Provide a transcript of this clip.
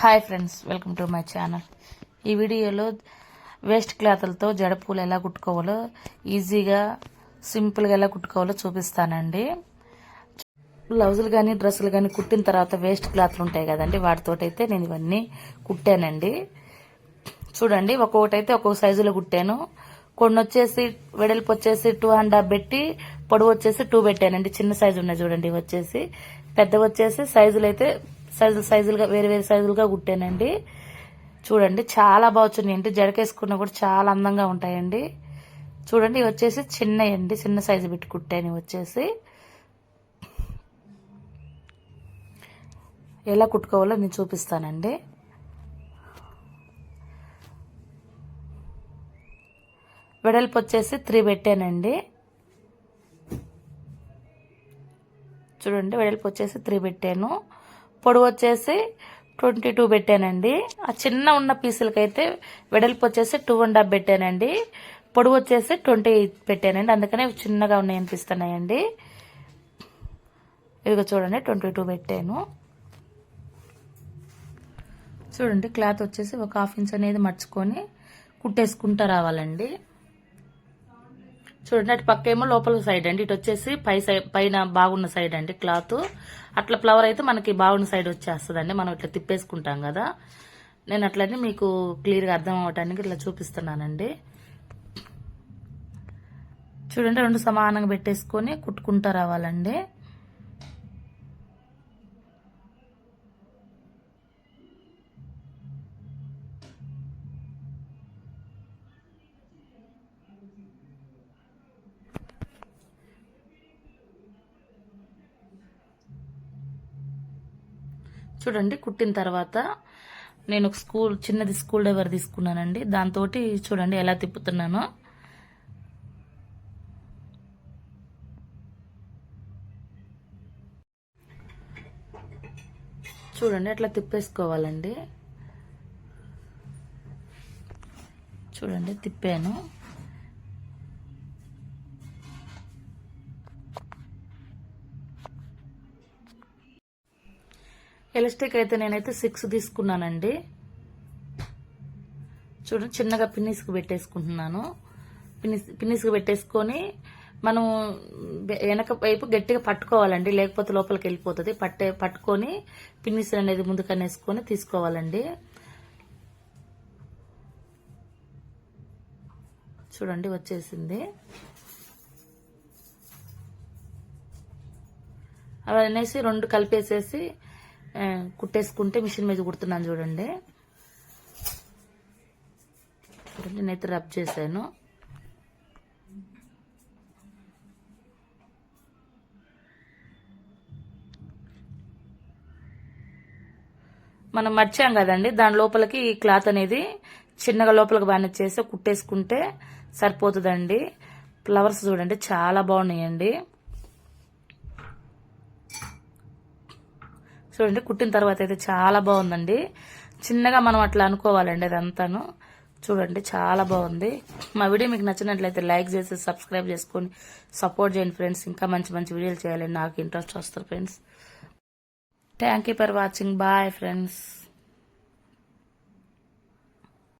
Hi friends welcome to my channel ఈ వీడియోలో waste క్లాత్లతో జడపూలు ఎలా కుట్టుకోవాలో ఈజీగా సింపుల్గా ఎలా కుట్టుకోవాలో చూపిస్తానండి. బ్లౌజులు కానీ డ్రెస్సులు కానీ కుట్టిన తర్వాత వేస్ట్ క్లాత్లు ఉంటాయి కదండి వాటితోటైతే నేను ఇవన్నీ కుట్టానండి. చూడండి ఒక్కొక్కటైతే ఒక్కొక్క సైజులో కుట్టాను. కొన్ని వచ్చేసి వెడల్పు వచ్చేసి టూ అండ్ హాఫ్ పెట్టి పొడవు వచ్చేసి టూ పెట్టానండి చిన్న సైజు ఉన్నాయి చూడండి వచ్చేసి. పెద్ద వచ్చేసి సైజులు అయితే సైజులు సైజులుగా వేరే వేరే సైజులుగా కుట్టానండి. చూడండి చాలా బాగా అంటే జడకేసుకున్నా కూడా చాలా అందంగా ఉంటాయండి. చూడండి ఇవి వచ్చేసి చిన్నయండి. చిన్న సైజు పెట్టి కుట్టాను వచ్చేసి. ఎలా కుట్టుకోవాలో నేను చూపిస్తానండి. వెడల్పు వచ్చేసి త్రీ పెట్టానండి. చూడండి వెడల్పు వచ్చేసి త్రీ పెట్టాను. పొడవు వచ్చేసి ట్వంటీ టూ పెట్టానండి. ఆ చిన్న ఉన్న పీసులకైతే వెడల్పు వచ్చేసి టూ అండ్ హాఫ్ పెట్టానండి. పొడవు వచ్చేసి ట్వంటీ పెట్టానండి. అందుకనే చిన్నగా ఉన్నాయి అనిపిస్తున్నాయండి ఇదిగో చూడండి ట్వంటీ టూ పెట్టాను. చూడండి క్లాత్ వచ్చేసి ఒక హాఫ్ ఇంచ్ అనేది మర్చుకొని కుట్టేసుకుంటా రావాలండి. చూడండి అటు పక్క ఏమో లోపల సైడ్ అండి. ఇటు వచ్చేసి పై సైడ్ పైన బాగున్న సైడ్ అండి క్లాత్. అట్లా ఫ్లవర్ అయితే మనకి బాగున్న సైడ్ వచ్చేస్తుందండి. మనం ఇట్లా తిప్పేసుకుంటాం కదా. నేను అట్లనే మీకు క్లియర్గా అర్థం అవటానికి ఇట్లా చూపిస్తున్నానండి. చూడండి రెండు సమానంగా పెట్టేసుకొని కుట్టుకుంటా రావాలండి. చూడండి కుట్టిన తర్వాత నేను ఒక స్కూల్ చిన్నది స్కూల్ డ్రైవర్ తీసుకున్నానండి. దాంతో చూడండి ఎలా తిప్పుతున్నానో. చూడండి అట్లా తిప్పేసుకోవాలండి. చూడండి తిప్పాను. ఎలాస్టిక్ అయితే నేనైతే సిక్స్ తీసుకున్నానండి. చూడండి చిన్నగా పిన్నిస్కి పెట్టేసుకుంటున్నాను. పిన్నిస్ పిన్నిస్కి పెట్టేసుకొని మనం వెనక వైపు గట్టిగా పట్టుకోవాలండి. లేకపోతే లోపలికి వెళ్ళిపోతుంది. పట్టే పట్టుకొని పిన్నిస్ అనేది ముందుకనేసుకొని తీసుకోవాలండి. చూడండి వచ్చేసింది. అవి అనేసి రెండు కలిపేసేసి కుట్టేసుకుంటే మిషన్ మీద కుడుతున్నాను చూడండి. చూడండి నేనైతే రబ్ చేశాను. మనం మర్చాం కదండి దాని లోపలికి ఈ క్లాత్ అనేది చిన్నగా లోపలికి బాగా చేసి కుట్టేసుకుంటే సరిపోతుందండి. ఫ్లవర్స్ చూడండి చాలా బాగున్నాయండి. చూడండి కుట్టిన తర్వాత అయితే చాలా బాగుందండి. చిన్నగా మనం అట్లా అనుకోవాలండి అదంతాను. చూడండి చాలా బాగుంది. మా వీడియో మీకు నచ్చినట్లయితే లైక్ చేసి సబ్స్క్రైబ్ చేసుకొని సపోర్ట్ చేయండి ఫ్రెండ్స్. ఇంకా మంచి మంచి వీడియోలు చేయాలని నాకు ఇంట్రెస్ట్ వస్తుంది friends. Thank you for watching bye friends